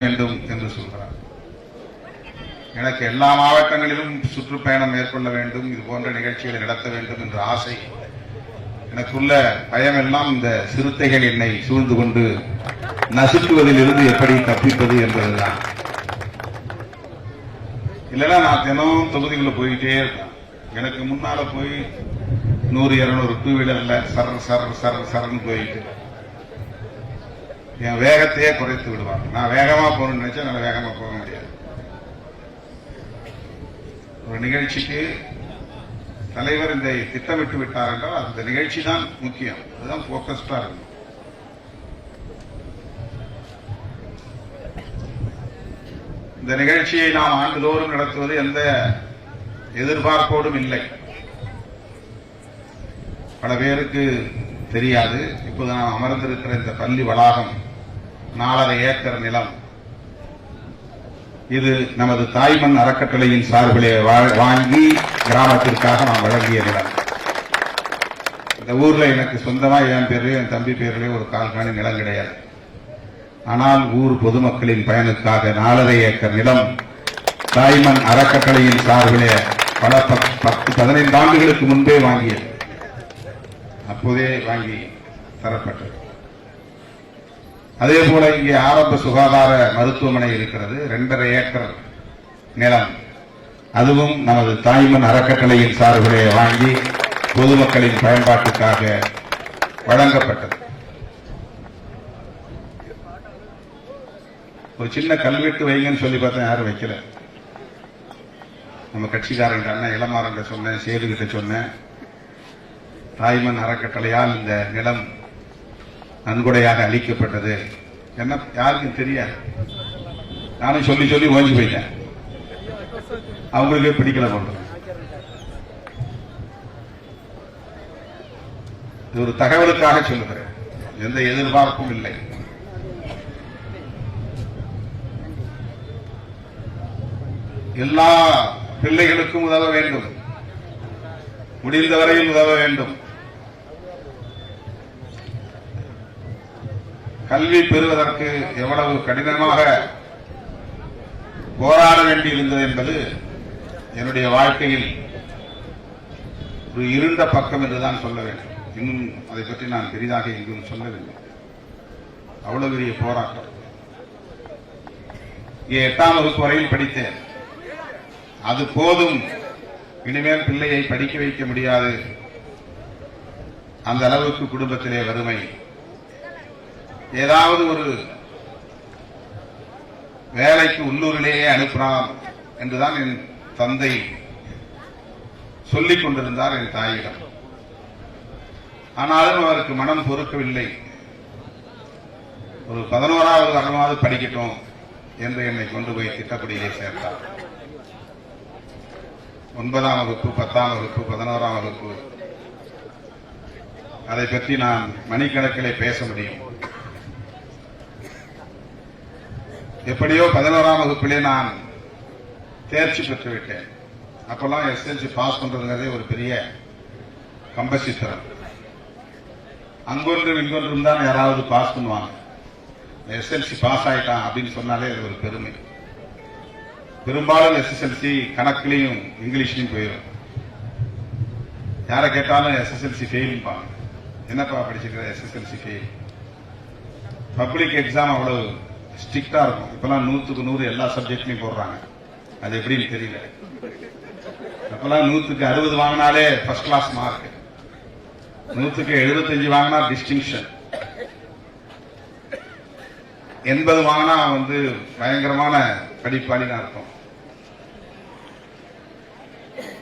வேண்டும் என்று சொல்கிறார் எனக்கு எல்லா மாவட்டங்களிலும் சுற்றுப்பயணம் மேற்கொள்ள வேண்டும் இது போன்ற நிகழ்ச்சிகளை நடத்த வேண்டும் என்ற ஆசை. எனக்குள்ள பயமெல்லாம் இந்த சிறுத்தைகள் என்னை சூழ்ந்து கொண்டு நசுக்குவதில் இருந்து எப்படி தப்பிப்பது என்பதுதான். இல்லைன்னா நான் தினம் தொகுதிக்குள்ள போயிட்டே இருக்கேன் எனக்கு முன்னால போய் நூறு இருநூறு டூ வீலர்ல சர சர சர சரன்னு போயிட்டு. என் வேகத்தையே குறைத்து விடுவாங்க. நான் வேகமா போகணும்னு நினைச்சா நான் வேகமா போக முடியாது. ஒரு நிகழ்ச்சிக்கு தலைவர் இந்த திட்டமிட்டு விட்டார் என்றால் அந்த நிகழ்ச்சி தான் முக்கியம். அதுதான் போக்கஸ்டா இருக்கும் இந்த நிகழ்ச்சியை நாம் ஆண்டுதோறும் நடத்துவது எந்த எதிர்பார்ப்போடும் இல்லை. பல பேருக்கு தெரியாது. இப்போது நாம் அமர்ந்திருக்கிற இந்த பள்ளி வளாகம் நாலரை ஏக்கர் நிலம். இது நமது தாய்மண் அறக்கட்டளையின் சார்பிலே வாங்கி கிராமத்திற்காக நாம் வழங்கிய நிலம். இந்த ஊர்ல எனக்கு சொந்தமா என் பேர்லயோ என் தம்பி பேர்லயோ ஒரு கால்காணி நிலம் கிடையாது. ஆனால் ஊர் பொதுமக்களின் பயனுக்காக நாலரை ஏக்கர் நிலம் தாய்மண் அறக்கட்டளையின் சார்பிலே பல பத்து பதினைந்து ஆண்டுகளுக்கு முன்பே வாங்கியது. அப்போதே வாங்கி தரப்பட்டது. அதே போல இங்கே ஆரம்ப சுகாதார மருத்துவமனை இருக்கிறது இரண்டரை ஏக்கர் நிலம். அதுவும் நமது தாய்மன் அறக்கட்டளையின் சார்பிலே வாங்கி பொதுமக்களின் பயன்பாட்டுக்காக வழங்கப்பட்டது. ஒரு சின்ன கல்வெட்டு வைங்கன்னு சொல்லி பார்த்தா யாரும் வைக்கல. நம்ம கட்சிக்காரங்க அண்ணன் இளமாறங்க சொன்னேன் சேதுகிட்ட சொன்னேன். தாய்மன் அறக்கட்டளையால் இந்த நிலம் நன்கொடையாக அளிக்கப்பட்டது. என்ன யாருக்கும் தெரியாது. நானும் சொல்லி சொல்லி ஓஞ்சி போயிட்டேன். அவங்களுக்கே பிடிக்கல போட்டு இது ஒரு தகவலுக்காக சொல்லுகிறேன். எந்த எதிர்பார்ப்பும் இல்லை. எல்லா பிள்ளைகளுக்கும் உதவ வேண்டும். முடிந்த வரையில் உதவ வேண்டும். கல்வி பெறுவதற்கு எவ்வளவு கடினமாக போராட வேண்டியிருந்தது என்பது என்னுடைய வாழ்க்கையில் ஒரு இருண்ட பக்கம் என்றுதான் சொல்ல வேண்டும். இன்னும் அதை பற்றி நான் பெரிதாக எங்கும் சொல்லவில்லை. அவ்வளவு பெரிய போராட்டம். இங்கே எட்டாம் வகுப்பு வரையில் படித்தேன். அது போதும். இனிமேல் பிள்ளையை படிக்க வைக்க முடியாது. அந்த அளவுக்கு குடும்பத்திலே வறுமை. ஏதாவது ஒரு வேலைக்கு உள்ளூரிலேயே அனுப்பலாம் என்றுதான் என் தந்தை சொல்லிக் கொண்டிருந்தார் என் தாயிடம். ஆனாலும் அவருக்கு மனம் பொறுக்கவில்லை. ஒரு பதினோராவது வருடமாவது படிக்கட்டும் என்று என்னை கொண்டு போய் திட்டப்படியிலே சேர்த்தார். ஒன்பதாம் வகுப்பு பத்தாம் வகுப்பு பதினோராம் வகுப்பு. அதை பற்றி நான் மணிக்கணக்கிலே பேச முடியும். எப்படியோ பதினோராம் வகுப்பிலே நான் தேர்ச்சி பெற்று விட்டேன் அப்பெல்லாம் எஸ்எல்சி பாஸ் பண்றதுங்கிறதே ஒரு பெரிய கம்பசித்திரம் அங்கொன்றும் இங்கொன்றும் தான் யாராவது பாஸ் பண்ணுவாங்க. எஸ்எல்சி பாஸ் ஆயிட்டான் அப்படின்னு சொன்னாலே அது ஒரு பெருமை. பெரும்பாலும் எஸ்எஸ்எல்சி கணக்குலையும் இங்கிலீஷ்லையும் போயிடும் யாரை கேட்டாலும் எஸ்எஸ்எல்சி ஃபெயில்பாங்க என்னப்பா படிச்சிருக்கிற எஸ்எஸ்எல்சி ஃபெயில் பப்ளிக் எக்ஸாம் அவ்வளவு ஸ்ட்ரிக்டா இருக்கும். இப்பெல்லாம் நூத்துக்கு நூறு எல்லா சப்ஜெக்ட்லயும் போடுறாங்க. அது எப்படின்னு தெரியல. அப்பெல்லாம் நூத்துக்கு அறுபது வாங்கினாலே ஃபர்ஸ்ட் கிளாஸ் மார்க் நூத்துக்கு எழுபத்தஞ்சு வாங்கினா டிஸ்டிங்ஷன் எண்பது வாங்கினா வந்து பயங்கரமான படிப்பாளினா இருக்கும்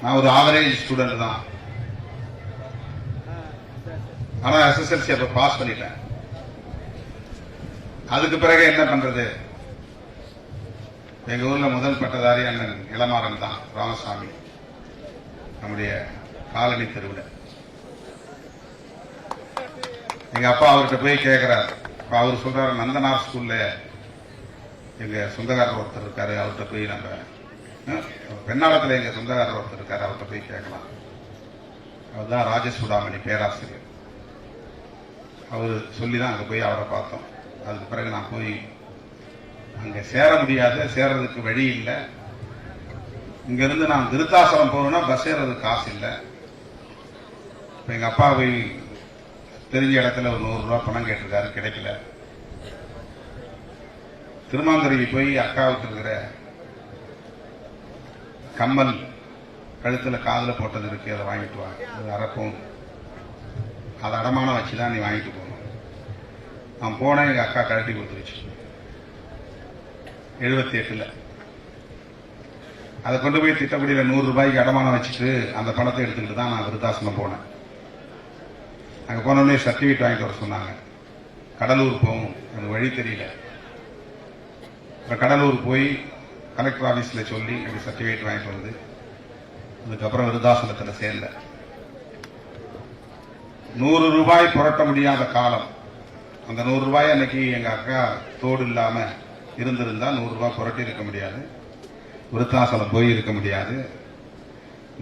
நான் ஒரு ஆவரேஜ் ஸ்டூடெண்ட் தான். ஆனா எஸ்எஸ்எல்சி அப்ப பாஸ் பண்ணிட்டேன். அதுக்கு பிறகு என்ன பண்றது? எங்க ஊர்ல முதல் பட்டதாரி அண்ணன் இளமாறன் தான் ராமசாமி. நம்முடைய காலனி தெருவில். எங்க அப்பா அவர்கிட்ட போய் கேட்கிறார் இப்போ அவர் சொல்றாரு நந்தனார் ஸ்கூல்ல எங்க சொந்தக்காரர் ஒருத்தர் இருக்காரு அவர்கிட்ட போய் நம்ம பெண்ணாளத்தில் எங்க சொந்தக்காரர் ஒருத்தர் இருக்காரு அவர்கிட்ட போய் கேட்கலாம். அவர் தான் ராஜசுடாமணி பேராசிரியர். அவர் சொல்லி தான் அங்க போய் அவரை பார்த்தோம். அதுக்கு பிறகு நான் போய் அங்க சேர முடியாது சேர்றதுக்கு வழி இல்லை. இங்க இருந்து நான் விருத்தாசலம் போகணும்னா பஸ் ஏறதுக்கு காசு இல்லை. இப்போ எங்க அப்பா போய் தெரிஞ்ச இடத்துல ஒரு நூறு பணம் கேட்டிருக்காரு கிடைக்கல. திருமாந்துறைக்கு போய் அக்காவுக்கு இருக்கிற கம்மல் கழுத்துல காதுல போட்டது இருக்கு அதை வாங்கிட்டு வாங்க அது அதை அடமானம் வச்சு தான் நீ வாங்கிட்டு போ. நான் போனேன் எங்கள் அக்கா கழட்டி கொடுத்துருச்சு. எழுபத்தி எட்டில் அதை கொண்டு போய் திட்டப்படியில நூறு ரூபாய்க்கு அடமானம் வச்சுட்டு அந்த பணத்தை எடுத்துக்கிட்டு தான் நான் விருத்தாசனம் போனேன். அங்கே போனோடனே சர்டிஃபிகேட் வாங்கிட்டு வர சொன்னாங்க. கடலூர் போகும் எனக்கு வழி தெரியல. அப்புறம் கடலூர் போய் கலெக்டர் ஆஃபீஸில் சொல்லி எனக்கு சர்டிஃபிகேட் வாங்கிட்டு வந்து அதுக்கப்புறம் விருதாசனத்துல சேர்ந்த நூறு ரூபாய் புரட்ட முடியாத காலம். அந்த நூறுரூவாய் அன்னைக்கு எங்கள் அக்கா தோடு இல்லாமல் இருந்திருந்தால் நூறுரூவா புரட்டி இருக்க முடியாது. விருத்தாசலம் போய் இருக்க முடியாது.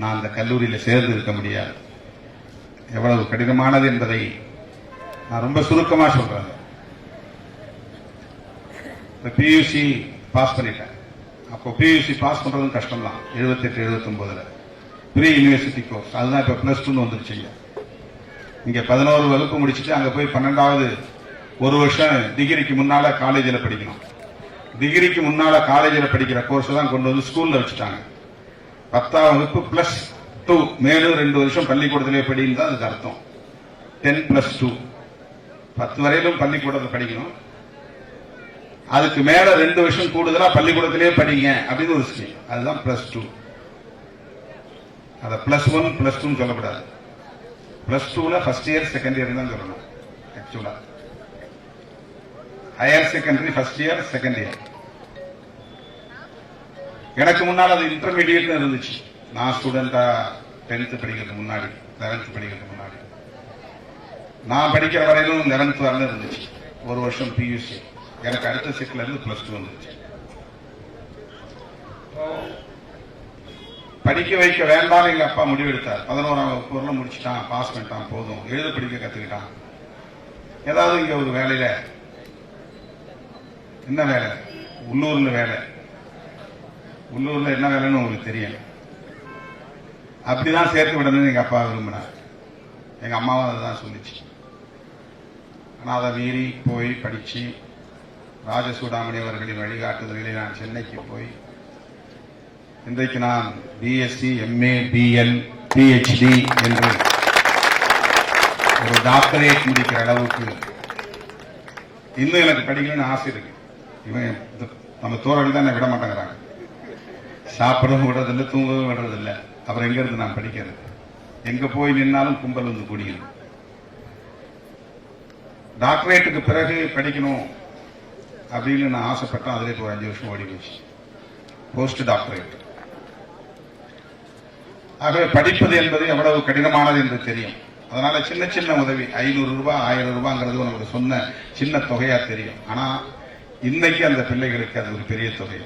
நான் அந்த கல்லூரியில் சேர்ந்து இருக்க முடியாது. எவ்வளவு கடினமானது என்பதை நான் ரொம்ப சுருக்கமாக சொல்கிறேன் இப்போ பியூசி பாஸ் பண்ணிட்டேன். அப்போ பியூசி பாஸ் பண்ணுறதும் கஷ்டம் தான் எழுபத்தெட்டு எழுபத்தொம்போதில் ப்ரீ யூனிவர்சிட்டி கோர்ஸ் அதுதான் இப்போ ப்ளஸ் டூன்னு வந்துருச்சுங்க இங்கே பதினோரு வகுப்பு முடிச்சுட்டு அங்கே போய் பன்னெண்டாவது ஒரு வருஷம் டிகிரிக்கு முன்னால காலேஜில் படிக்கணும். டிகிரிக்கு முன்னால காலேஜில் படிக்கிற கோர்ஸ் தான் கொண்டு வந்து ஸ்கூல்ல வச்சுட்டாங்க. பத்தாம் வகுப்பு பிளஸ் டூ மேலும் ரெண்டு வருஷம் பள்ளிக்கூடத்திலே படின்னு தான் அதுக்கு அர்த்தம். டென் பிளஸ் டூ பத்து வரையிலும் பள்ளிக்கூடத்தில் படிக்கணும். அதுக்கு மேல ரெண்டு வருஷம் கூடுதலா பள்ளிக்கூடத்திலே படிங்க அப்படின்னு ஒரு ஸ்கீம் அதுதான் பிளஸ் டூ அதை பிளஸ் ஒன் பிளஸ் டூன்னு சொல்லக்கூடாது. பிளஸ் டூல ஃபர்ஸ்ட் இயர் செகண்ட் இயர் தான் சொல்லணும். ஆக்சுவலாக higher secondary first year second year எனக்கு முன்னால் அது இன்டர்மீடியட்னு இருந்துச்சு. நான் ஸ்டூடெண்டா டென்த் படிக்கிறதுக்கு முன்னாடி லெவன்த் படிக்கிறதுக்கு முன்னாடி. நான் படிக்கிற வரையிலும் லெவன்த் வரல இருந்துச்சு. ஒரு வருஷம் பியூசி எனக்கு அடுத்த செட்ல இருந்து பிளஸ் டூ வந்துச்சு. படிக்க வைக்க வேண்டாம்னு எங்க அப்பா முடிவெடுத்தார். பதினோராம் வகுப்பு முடிச்சுட்டான். பாஸ் பண்ணிட்டான். போதும். எழுத படிக்க கத்துக்கிட்டான். ஏதாவது இங்க ஒரு வேலையில என்ன வேலை? உள்ளூர்ல வேலை. உள்ளூர்ல என்ன வேலைன்னு உங்களுக்கு தெரியும் அப்படிதான் சேர்த்து விடணும்னு எங்க அப்பா விரும்பினார். எங்க அம்மாவும் அதை தான் சொல்லிச்சு. ஆனா அதை மீறி போய் படிச்சு ராஜசூடாமணி அவர்களின் வழிகாட்டுதலில் நான் சென்னைக்கு போய் இன்றைக்கு நான் பிஎஸ்சி எம்ஏ பிஎல் பிஹெச்டி என்று ஒரு டாக்டரேட் முடிக்கிற அளவுக்கு இன்னும் எனக்கு படிக்கணும்னு ஆசை இருக்கு. இவன் நம்ம தோழர்கள் தான் விட மாட்டேங்கிறாங்க. சாப்பிடவும் விடுறதில்லை தூங்கவும் விடுறதில்லை. அப்புறம் எங்க இருந்து நான் படிக்கிறது? எங்க போய் நின்னாலும் கும்பல் வந்து கூடியது டாக்டரேட்டுக்கு பிறகு படிக்கணும் அப்படின்னு நான் ஆசைப்பட்டேன். அதிலே இப்போ ஒரு அஞ்சு வருஷம் ஓடி போச்சு. போஸ்ட் டாக்டரேட் ஆகவே படிப்பது என்பது எவ்வளவு கடினமானது என்று தெரியும். அதனால சின்ன சின்ன உதவி ஐநூறு ரூபாய் ஆயிரம் ரூபாங்கிறது நமக்கு சொன்ன சின்ன தொகையா தெரியும். ஆனா இன்னைக்கு அந்த பிள்ளைகளுக்கு அது ஒரு பெரிய தொகை.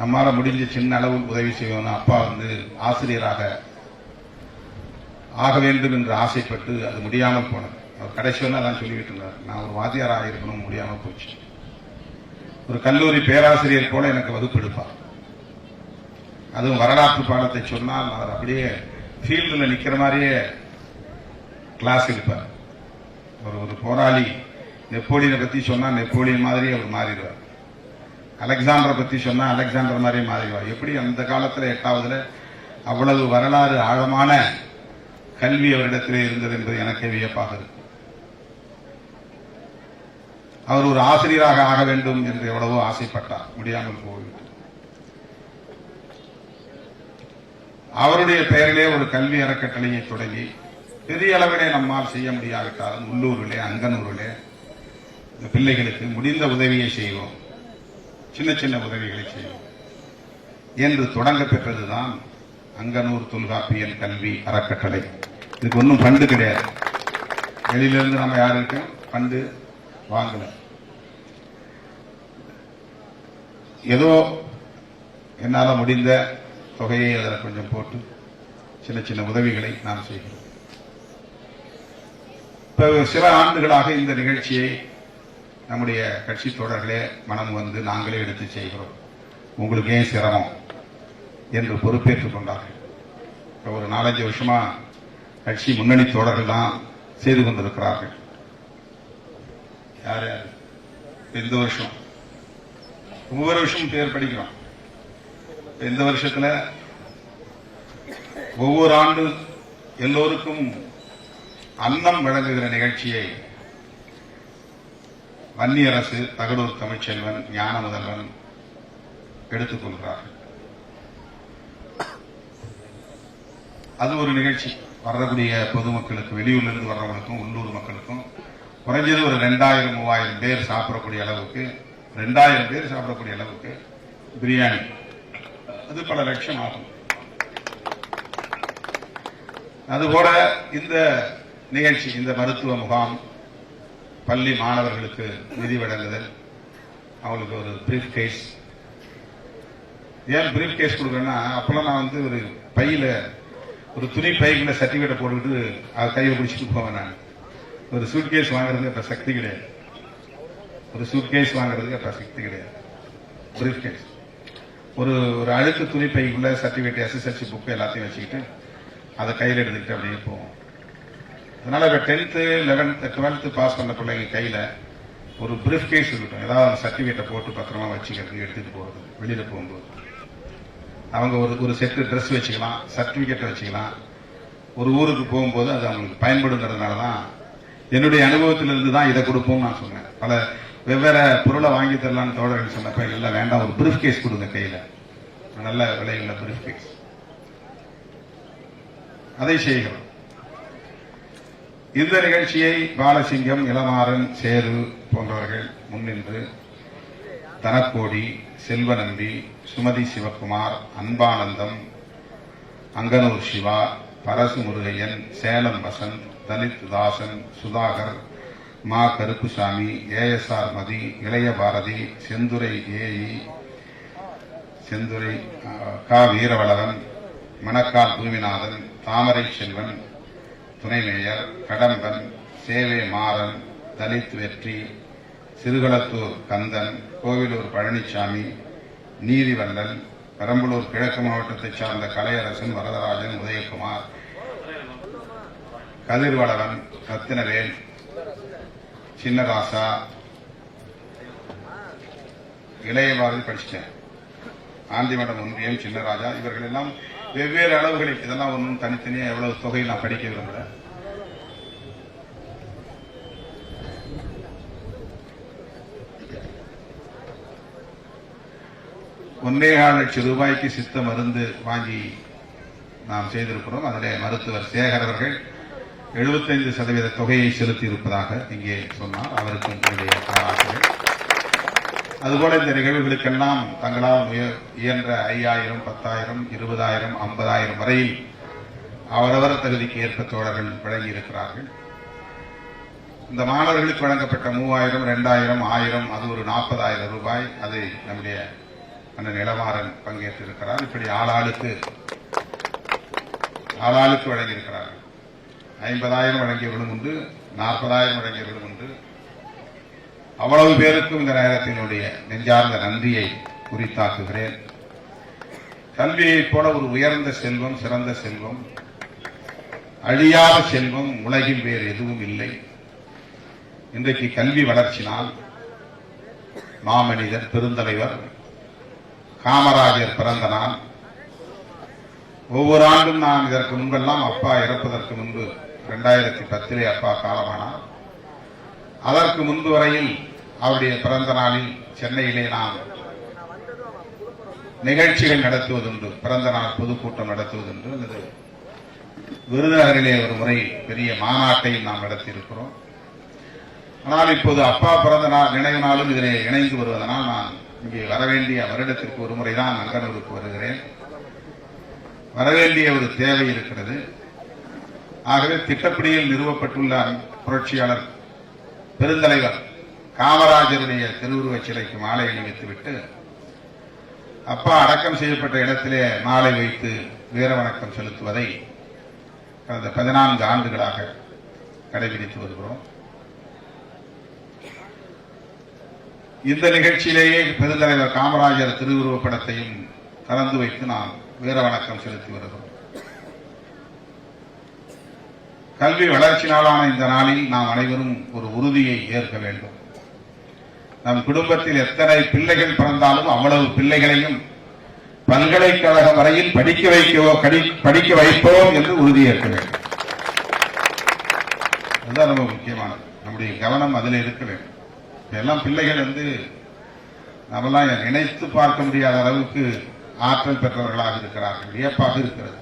நம்மால முடிஞ்ச சின்ன அளவு உதவி செய்வோம்னா அப்பா வந்து ஆசிரியராக ஆக வேண்டும் என்று ஆசைப்பட்டு அது முடியாமல் போனது. அவர் கடைசி ஒன்றா தான் சொல்லிவிட்டு இருந்தார். நான் ஒரு வாத்தியாராக இருக்கணும் முடியாம போச்சு. ஒரு கல்லூரி பேராசிரியர் போல எனக்கு வகுப்பு எடுப்பார் அதுவும் வரலாற்று பாடத்தை சொன்னால் அவர் அப்படியே ஃபீல்டில் நிக்கிற மாதிரியே கிளாஸ் எடுப்பார். ஒரு ஒரு போராளி. நெப்போலியனை பற்றி சொன்னால் நெப்போலியன் மாதிரி அவர் மாறிடுவார். அலெக்சாண்டரை பற்றி சொன்னால் அலெக்சாண்டர் மாதிரி மாறிடுவார். எப்படி அந்த காலத்தில் எட்டாவதுல அவ்வளவு வரலாறு ஆழமான கல்வி அவரிடத்திலே இருந்தது என்பது எனக்கு வியப்பாக இருக்கு. அவர் ஒரு ஆசிரியராக ஆக வேண்டும் என்று எவ்வளவோ ஆசைப்பட்டார். முடியாமல் போய்விட்டு அவருடைய பெயரிலே ஒரு கல்வி அறக்கட்டளையை தொடங்கி பெரிய அளவிலே நம்மால் செய்ய முடியாவிட்டாலும் உள்ளூரிலே அங்கனூரிலே இந்த பிள்ளைகளுக்கு முடிந்த உதவியை செய்வோம். சின்ன சின்ன உதவிகளை செய்வோம். என்று தொடங்க பெற்றதுதான் அங்கனூர் தொல்காப்பியல் கல்வி அறக்கட்டளை. இதுக்கு ஒன்றும் ஃபண்டு கிடையாது. வெளியிலிருந்து நம்ம யாருக்கும் ஃபண்டு வாங்கல ஏதோ என்னால முடிந்த தொகையை அதில் கொஞ்சம் போட்டு சின்ன சின்ன உதவிகளை நாம் செய்கிறோம். இப்போ சில ஆண்டுகளாக இந்த நிகழ்ச்சியை நம்முடைய கட்சி தோழர்களே மனம் வந்து நாங்களே எடுத்து செய்கிறோம். உங்களுக்கு ஏன் சிரமம் என்று பொறுப்பேற்றுக் கொண்டார்கள். ஒரு நாலஞ்சு வருஷமா கட்சி முன்னணி தோழர்கள் தான் செய்து கொண்டிருக்கிறார்கள். யார் யார்? இந்த வருஷம். ஒவ்வொரு வருஷமும் பேர் படிக்கிறோம். இந்த வருஷத்துல ஒவ்வொரு ஆண்டு எல்லோருக்கும் அன்னம் வழங்குகிற நிகழ்ச்சியை வன்னியரசு தகடூர் தமிழ்ச்செல்வன் ஞான முதல்வன் எடுத்துக்கொள்கிறார் அது ஒரு நிகழ்ச்சி. வரக்கூடிய பொதுமக்களுக்கு வெளியூர்லேருந்து வர்றவங்களுக்கும் உள்ளூர் மக்களுக்கும் குறைஞ்சது ஒரு ரெண்டாயிரம் மூவாயிரம் பேர் சாப்பிடக்கூடிய அளவுக்கு ரெண்டாயிரம் பேர் சாப்பிடக்கூடிய அளவுக்கு பிரியாணி. அது பல லட்சம் ஆகும். அதுபோல இந்த நிகழ்ச்சி இந்த மருத்துவ முகாம் பள்ளி மாணவர்களுக்கு நிதி வழங்குதல். அவங்களுக்கு ஒரு பிரீஃப் கேஸ் ஏன் பிரீஃப் கேஸ் கொடுக்குறேன்னா அப்போல்லாம் நான் வந்து ஒரு பையில் ஒரு துணி பைக்குள்ள சர்டிபிகேட்டை போட்டுக்கிட்டு அதை கையை பிடிச்சிட்டு போவேன் நான். ஒரு சூட் கேஸ் வாங்குறதுக்கு அப்போ சக்தி கிடையாது. ஒரு சூட் கேஸ் வாங்குறதுக்கு அப்போ சக்தி கிடையாது. பிரீஃப் கேஸ் ஒரு ஒரு அழுக்கு துணி பைக்குள்ள சர்டிஃபிகேட் எஸ்எஸ்எல்சி புக் எல்லாத்தையும் வச்சுக்கிட்டு அதை கையில் எடுத்துக்கிட்டு அப்படியே போவோம். அதனால இப்போ டென்த்து லெவன்த்து டுவெல்த்து பாஸ் பண்ண பிள்ளைங்க கையில் ஒரு ப்ரீஃப் கேஸ் இருக்கட்டும். ஏதாவது சர்டிஃபிகேட்டை போட்டு பத்திரமா வச்சுக்கிறது எடுத்துகிட்டு போகிறது வெளியில் போகும்போது. அவங்க ஒரு ஒரு செட்டு ட்ரெஸ் வச்சுக்கலாம் சர்டிஃபிகேட்டை வச்சுக்கலாம். ஒரு ஊருக்கு போகும்போது அது அவங்களுக்கு பயன்படுங்கிறதுனால தான் என்னுடைய அனுபவத்திலிருந்து தான் இதை கொடுப்போம்னு நான் சொன்னேன் பல வெவ்வேறு பொருளை வாங்கி தரலான்னு தோழர்கள் சொன்னப்ப இல்லை வேண்டாம் ஒரு ப்ரீஃப் கேஸ் கொடுங்க கையில். நல்ல விலையுள்ள ப்ரீஃப் கேஸ் அதை செய்கிறோம் இந்த நிகழ்ச்சியை பாலசிங்கம் இளமாறன் சேரு போன்றவர்கள் முன்னின்று தனக்கோடி செல்வநம்பி சுமதி சிவகுமார் அன்பானந்தம் அங்கனூர் சிவா பரசு முருகையன் சேலம் வசந்த் தலித் தாசன் சுதாகர் மா கருப்புசாமி ஏஎஸ்ஆர் மதி இளைய பாரதி செந்துரை ஏஇ செந்துரை கா வீரவளவன் மணக்கால் பூமிநாதன் தாமரை செல்வன் துணைநிலையர் கடம்பன் சேவை மாறன் தலித் வெற்றி சிறுகளத்தூர் கந்தன் கோவிலூர் பழனிசாமி நீதிவல்லன் பெரம்பலூர் கிழக்கு மாவட்டத்தைச் சார்ந்த கலையரசன் வரதராஜன் உதயகுமார் கதிர்வளவன் ரத்தினவேல் சின்னராசா இளையபாரதி படிச்சிட்டேன் ஆண்டிமடம் ஒன்றியம் சின்னராஜா இவர்கள் எல்லாம் வெவ்வேறு அளவுகளில் இதெல்லாம் ஒன்றும் தனித்தனியாக எவ்வளவு தொகை நான் படிக்க விரும்பல. ஒன்னேகால் லட்சம் ரூபாய்க்கு சித்த மருந்து வாங்கி நாம் செய்திருக்கிறோம். அதில் மருத்துவர் சேகர் அவர்கள் 75% சதவீத தொகையை செலுத்தி இருப்பதாக இங்கே சொன்னார். அவருக்கும் என்னுடைய பாராட்டுகள். அதுபோல இந்த நிகழ்வுகளுக்கெல்லாம் தங்களால் இயன்ற ஐயாயிரம் பத்தாயிரம் இருபதாயிரம் ஐம்பதாயிரம் வரையில் அவரவர் தகுதிக்கு ஏற்ப தோழர்கள் வழங்கியிருக்கிறார்கள். இந்த மாணவர்களுக்கு வழங்கப்பட்ட மூவாயிரம் ரெண்டாயிரம் ஆயிரம் அது ஒரு நாற்பதாயிரம் ரூபாய் அதை நம்முடைய அண்ணன் இளமாறன் பங்கேற்றிருக்கிறார். இப்படி ஆளாளுக்கு ஆளாளுக்கு வழங்கியிருக்கிறார்கள். ஐம்பதாயிரம் வழங்கியவர்களும் உண்டு நாற்பதாயிரம் வழங்கியவர்களும் உண்டு. அவ்வளவு பேருக்கும் இந்த நேரத்தினுடைய நெஞ்சார்ந்த நன்றியை குறித்தாக்குகிறேன். கல்வியைப் போல ஒரு உயர்ந்த செல்வம் சிறந்த செல்வம் அழியாத செல்வம் உலகில் வேறு எதுவும் இல்லை. இன்றைக்கு கல்வி வளர்ச்சினால் மாமனிதர் பெருந்தலைவர் காமராஜர் பிறந்த நாள். ஒவ்வொரு ஆண்டும் நான் இதற்கு முன்பெல்லாம் அப்பா இறப்பதற்கு முன்பு இரண்டாயிரத்தி பத்திலே அப்பா காலமானார். அதற்கு முன்பு வரையில் அவருடைய பிறந்த நாளில் சென்னையிலே நாம் நிகழ்ச்சிகள் நடத்துவதுண்டு. பிறந்த நாள் பொதுக்கூட்டம் நடத்துவதுண்டு. அல்லது விருதுநகரிலே ஒரு முறை பெரிய மாநாட்டையும் நாம் நடத்தியிருக்கிறோம். ஆனால் இப்போது அப்பா பிறந்த நாள் நினைவு நாளும் இதிலே இணைந்து வருவதனால் நான் இங்கே வரவேண்டிய வருடத்திற்கு ஒரு முறைதான் நங்கனூருக்கு வருகிறேன். வரவேண்டிய ஒரு தேவை இருக்கிறது. ஆகவே திட்டப்படியில் நிறுவப்பட்டுள்ள புரட்சியாளர் பெருந்தலைவர் காமராஜருடைய திருவுருவச் சிலைக்கு மாலை அணிவித்துவிட்டு அப்பா அடக்கம் செய்யப்பட்ட இடத்திலே மாலை வைத்து வீர வணக்கம் செலுத்துவதை கடந்த பதினான்கு ஆண்டுகளாக கடைபிடித்து வருகிறோம். இந்த நிகழ்ச்சியிலேயே பெருந்தலைவர் காமராஜர் திருவுருவப் படத்தையும் கலந்து வைத்து நாம் வீர வணக்கம் செலுத்தி வருகிறோம். கல்வி வளர்ச்சி நாளான இந்த நாளில் நாம் அனைவரும் ஒரு உறுதியை ஏற்க வேண்டும். நம் குடும்பத்தில் எத்தனை பிள்ளைகள் பிறந்தாலும் அவ்வளவு பிள்ளைகளையும் பல்கலைக்கழகம் வரையில் படிக்க வைக்கவோ படிக்க வைப்போம் என்று உறுதியேற்க வேண்டும். அதுதான் ரொம்ப முக்கியமானது. நம்முடைய கவனம் அதில் இருக்க வேண்டும். எல்லாம் பிள்ளைகள் வந்து நம்மளாம் நினைத்து பார்க்க முடியாத அளவுக்கு ஆற்றல் பெற்றவர்களாக இருக்கிறார்கள். வியப்பாக இருக்கிறது.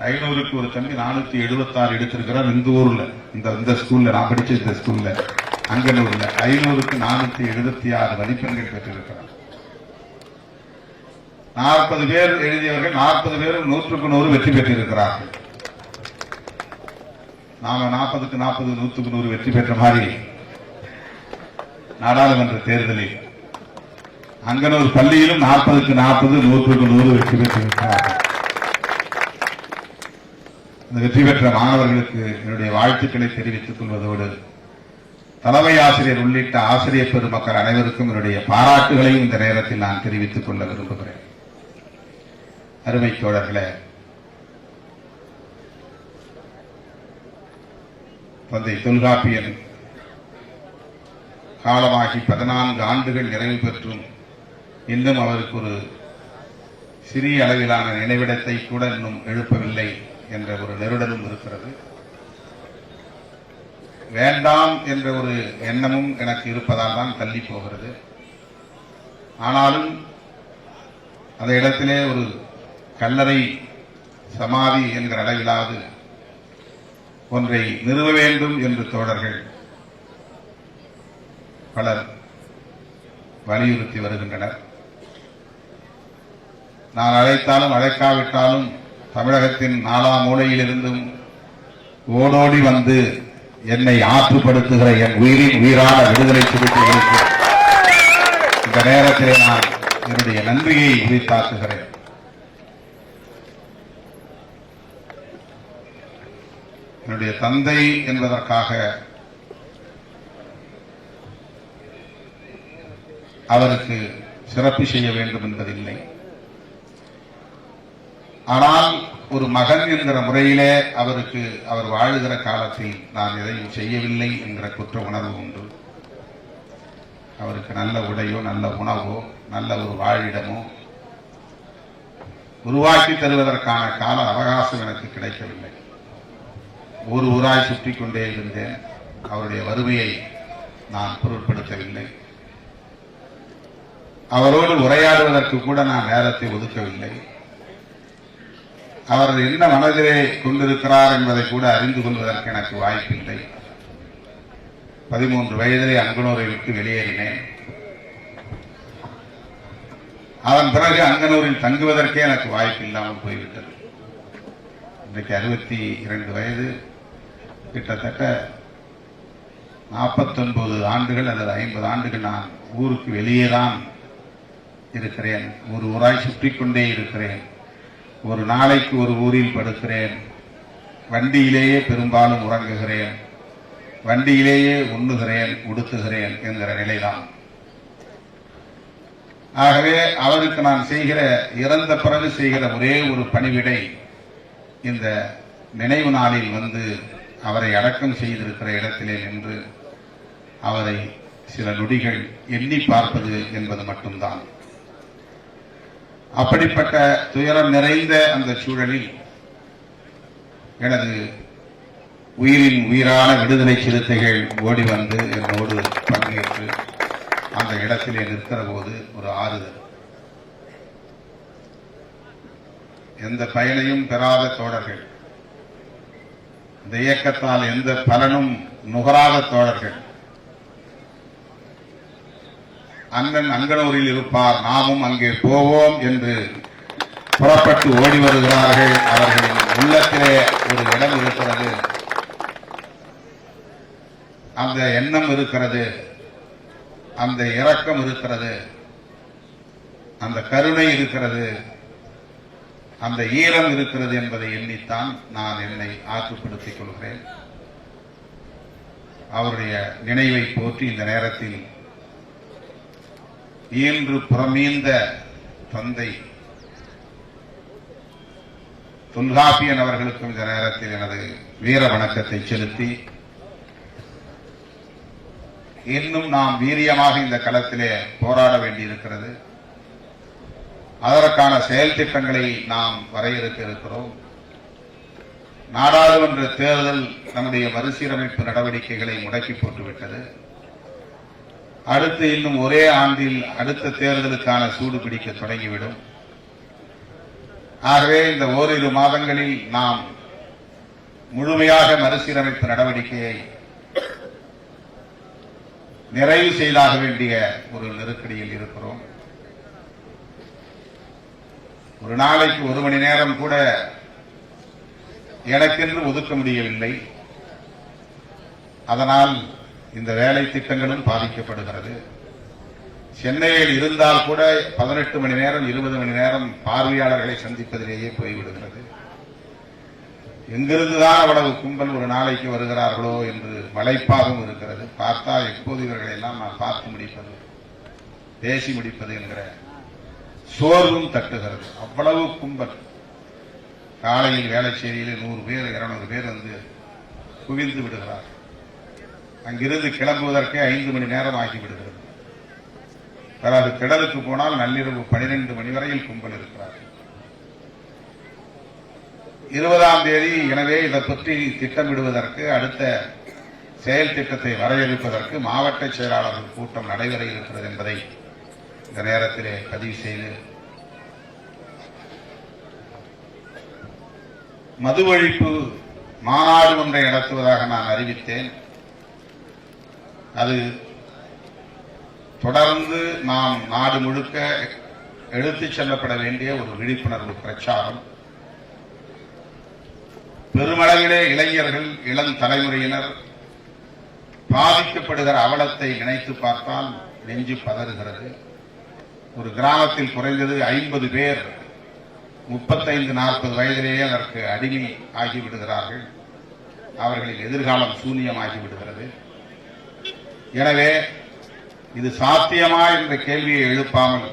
ஐநூறுக்கு ஒரு தம்பி நானூத்தி எழுபத்தாறு எடுத்திருக்கிறார் இந்த ஊர்ல. இந்த இந்த ஸ்கூல்ல நான் படிச்ச இந்த ஸ்கூல்ல. அங்கனூர்ல ஐநூறுக்கு நானூத்தி எழுபத்தி ஆறு மதிப்பெண்கள் பெற்றிருக்கிறார் நாற்பது பேர் எழுதியவர்கள் நாற்பது பேரும் நூற்றுக்கு நூறு வெற்றி பெற்றிருக்கிறார்கள். நாம நாற்பதுக்கு நாற்பது நூற்றுக்கு நூறு வெற்றி பெற்ற மாதிரி நாடாளுமன்ற தேர்தலில் அங்கனூர் பள்ளியிலும் நாற்பதுக்கு நாற்பது நூற்றுக்கு நூறு வெற்றி பெற்றிருக்கிறார்கள். இந்த வெற்றி பெற்ற மாணவர்களுக்கு என்னுடைய வாழ்த்துக்களை தெரிவித்துக் கொள்வதோடு தலைமை ஆசிரியர் உள்ளிட்ட ஆசிரியர் பெருமக்கள் அனைவருக்கும் என்னுடைய பாராட்டுகளையும் இந்த நேரத்தில் நான் தெரிவித்துக் கொள்ள விரும்புகிறேன். அருமை தோழர்களே தந்தை தொல்காப்பியன் காலமாகி பதினான்கு ஆண்டுகள் நிறைவு பெற்றும் இன்னும் அவருக்கு ஒரு சிறிய அளவிலான நினைவிடத்தை கூட இன்னும் எழுப்பவில்லை என்ற ஒரு நெருடலும் இருக்கிறது. வேண்டாம் என்ற ஒரு எண்ணமும் எனக்கு இருப்பதால் தான் தள்ளி போகிறது. ஆனாலும் அந்த இடத்திலே ஒரு கல்லறை சமாதி என்கிற அளவிலாவது ஒன்றை நிறுவ வேண்டும் என்று தோழர்கள் பலர் வலியுறுத்தி வருகின்றனர். நான் அழைத்தாலும் அழைக்காவிட்டாலும் தமிழகத்தின் நாலாம் மூலையிலிருந்தும் ஓடோடி வந்து என்னை ஆற்றுப்படுத்துகிற என் உயிரின் உயிரான விடுதலை சிறுத்தைகளுக்கு இந்த நேரத்திலே நான் என்னுடைய நன்றியை உரித்தாக்குகிறேன். என்னுடைய தந்தை என்பதற்காக அவருக்கு சிறப்பு செய்ய வேண்டும் என்பதில்லை. ஆனால் ஒரு மகன் என்கிற முறையிலே அவருக்கு அவர் வாழுகிற காலத்தில் நான் எதையும் செய்யவில்லை என்கிற குற்ற உணர்வு உண்டு. அவருக்கு நல்ல உடையோ நல்ல உணவோ நல்ல ஒரு வாழிடமோ உருவாக்கி தருவதற்கான கால அவகாசம் எனக்கு கிடைக்கவில்லை. ஒரு ஊராய் சுற்றி கொண்டே இருந்தேன். அவருடைய வறுமையை நான் பொருட்படுத்தவில்லை. அவரோடு உரையாடுவதற்கு கூட நான் நேரத்தை ஒதுக்கவில்லை. அவர் என்ன மனதிலே கொண்டிருக்கிறார் என்பதை கூட அறிந்து கொள்வதற்கு எனக்கு வாய்ப்பில்லை. பதிமூன்று வயதிலே அங்கனூரை விட்டு வெளியேறினேன். அதன் பிறகு அங்கனூரில் தங்குவதற்கே எனக்கு வாய்ப்பு இல்லாமல் போய்விட்டது. இன்றைக்கு அறுபத்தி இரண்டு வயது. கிட்டத்தட்ட நாற்பத்தொன்பது ஆண்டுகள் அல்லது ஐம்பது ஆண்டுகள் நான் ஊருக்கு வெளியே தான் இருக்கிறேன். ஒரு ஊராய் சுற்றிக் கொண்டே இருக்கிறேன். ஒரு நாளைக்கு ஒரு ஊரில் படுக்கிறேன். வண்டியிலேயே பெரும்பாலும் உறங்குகிறேன். வண்டியிலேயே உண்ணுகிறேன் உடுத்துகிறேன் என்கிற நிலைதான். ஆகவே அவருக்கு நான் செய்கிற இறந்த பிறகு செய்கிற ஒரே ஒரு பணிவிடை இந்த நினைவு நாளில் வந்து அவரை அடக்கம் செய்திருக்கிற இடத்திலே நின்று அவரை சில நொடிகள் எண்ணி பார்ப்பது என்பது மட்டும்தான். அப்படிப்பட்ட துயரம் நிறைந்த அந்த சூழலில் எனது உயிரின் உயிரான விடுதலை சிறுத்தைகள் ஓடி வந்து என்னோடு பங்கேற்று அந்த இடத்திலே நிற்கிற போது ஒரு ஆறுதல். எந்த பயனையும் பெறாத தோழர்கள். இந்த இயக்கத்தால் எந்த பலனும் நுகராத தோழர்கள். அண்ணன் அங்கனூரில் இருப்பார். நாமும் அங்கே போவோம் என்று புறப்பட்டு ஓடி வருகிறார்கள். அவர்களின் உள்ளத்திலே ஒரு இடம் இருக்கிறது. அந்த எண்ணம் இருக்கிறது. அந்த இரக்கம் இருக்கிறது. அந்த கருணை இருக்கிறது. அந்த ஈரம் இருக்கிறது என்பதை எண்ணித்தான் நான் என்னை ஆற்றுப்படுத்திக் கொள்கிறேன். அவருடைய நினைவை போற்றி இந்த நேரத்தில் இயன்று புறமீந்த தந்தை தொல்காப்பியன் அவர்களுக்கும் இந்த நேரத்தில் எனது வீர வணக்கத்தை செலுத்தி இன்னும் நாம் வீரியமாக இந்த களத்திலே போராட வேண்டியிருக்கிறது. அதற்கான செயல் திட்டங்களை நாம் வரையறுக்க இருக்கிறோம். நாடாளுமன்ற தேர்தல் நம்முடைய மறுசீரமைப்பு நடவடிக்கைகளை முடக்கி போட்டுவிட்டது. அடுத்து இன்னும் ஒரே ஆண்டில் அடுத்த தேர்தலுக்கான சூடு பிடிக்க தொடங்கிவிடும். ஆகவே இந்த ஓரிரு மாதங்களில் நாம் முழுமையாக மறுசீரமைப்பு நடவடிக்கையை நிறைவு செய்தாக வேண்டிய ஒரு நெருக்கடியில் இருக்கிறோம். ஒரு நாளைக்கு ஒரு மணி நேரம் கூட எனக்கென்று ஒதுக்க முடியவில்லை. அதனால் இந்த வேலை திட்டங்களும் பாதிக்கப்படுகிறது. சென்னையில் இருந்தால் கூட பதினெட்டு மணி நேரம் இருபது மணி நேரம் பார்வையாளர்களை சந்திப்பதிலேயே போய்விடுகிறது. எங்கிருந்துதான் அவ்வளவு கும்பல் ஒரு நாளைக்கு வருகிறார்களோ என்று மலைப்பாகவும் இருக்கிறது. பார்த்தா எப்போது இவர்களை எல்லாம் நான் பார்த்து முடிப்பது பேசி முடிப்பது என்கிற சோர்வும் தட்டுகிறது. அவ்வளவு கும்பல். காலையில் வேலைச்சேரியில் நூறு பேர் இருநூறு பேர் வந்து குவிந்து விடுகிறார் அங்கிருந்து கிளம்புவதற்கே ஐந்து மணி நேரம் ஆகிவிடுகிறது. பிறகு திடலுக்கு போனால் நள்ளிரவு பனிரெண்டு மணி வரையில் கும்பல் இருக்கிறார். இருபதாம் தேதி எனவே இதை பற்றி திட்டமிடுவதற்கு அடுத்த செயல் திட்டத்தை வரையறுப்பதற்கு மாவட்ட செயலாளர்கள் கூட்டம் நடைபெற இருக்கிறது என்பதை இந்த நேரத்திலே பதிவு செய்து மது ஒழிப்பு மாநாடு ஒன்றை நடத்துவதாக நான் அறிவித்தேன். அது தொடர்ந்து நாம் நாடு முழுக்க எடுத்துச் செல்லப்பட வேண்டிய ஒரு விழிப்புணர்வு பிரச்சாரம். பெருமளவிலே இளைஞர்கள் இளம் தலைமுறையினர் பாதிக்கப்படுகிற அவலத்தை நினைத்து பார்த்தால் நெஞ்சு பதறுகிறது. ஒரு கிராமத்தில் குறைந்தது ஐம்பது பேர் முப்பத்தைந்து நாற்பது வயதிலேயே அதற்கு அடிமை ஆகிவிடுகிறார்கள். அவர்களின் எதிர்காலம் சூன்யமாகிவிடுகிறது. விடுகிறது எனவே இது சாத்தியமா என்ற கேள்வியை எழுப்பாமல்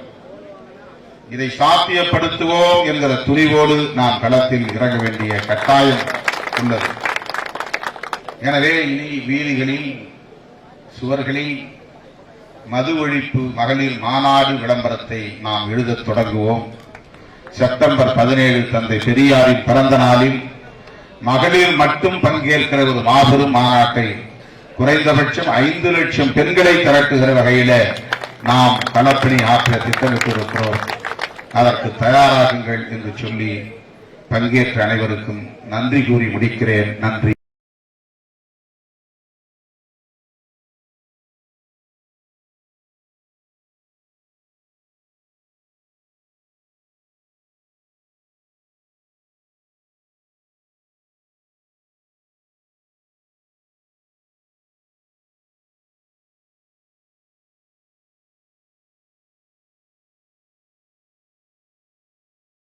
இதை சாத்தியப்படுத்துவோம் என்கிற துணிவோடு நாம் களத்தில் இறங்க வேண்டிய கட்டாயம் உள்ளது. எனவே இனி வீதிகளில் சுவர்களில் மது ஒழிப்பு மகளிர் மாநாடு விளம்பரத்தை நாம் எழுதத் தொடங்குவோம். செப்டம்பர் பதினேழு தந்தை பெரியாரின் பிறந்த நாளில் மகளிர் மட்டும் பங்கேற்கிற ஒரு மாபெரும் மாநாட்டை குறைந்தபட்சம் ஐந்து லட்சம் பெண்களை திரட்டுகிற வகையில நாம் களப்பணி ஆற்ற திட்டமிட்டிருக்கிறோம் அதற்கு தயாராகுங்கள் என்று சொல்லி பங்கேற்ற அனைவருக்கும் நன்றி கூறி முடிக்கிறேன். நன்றி.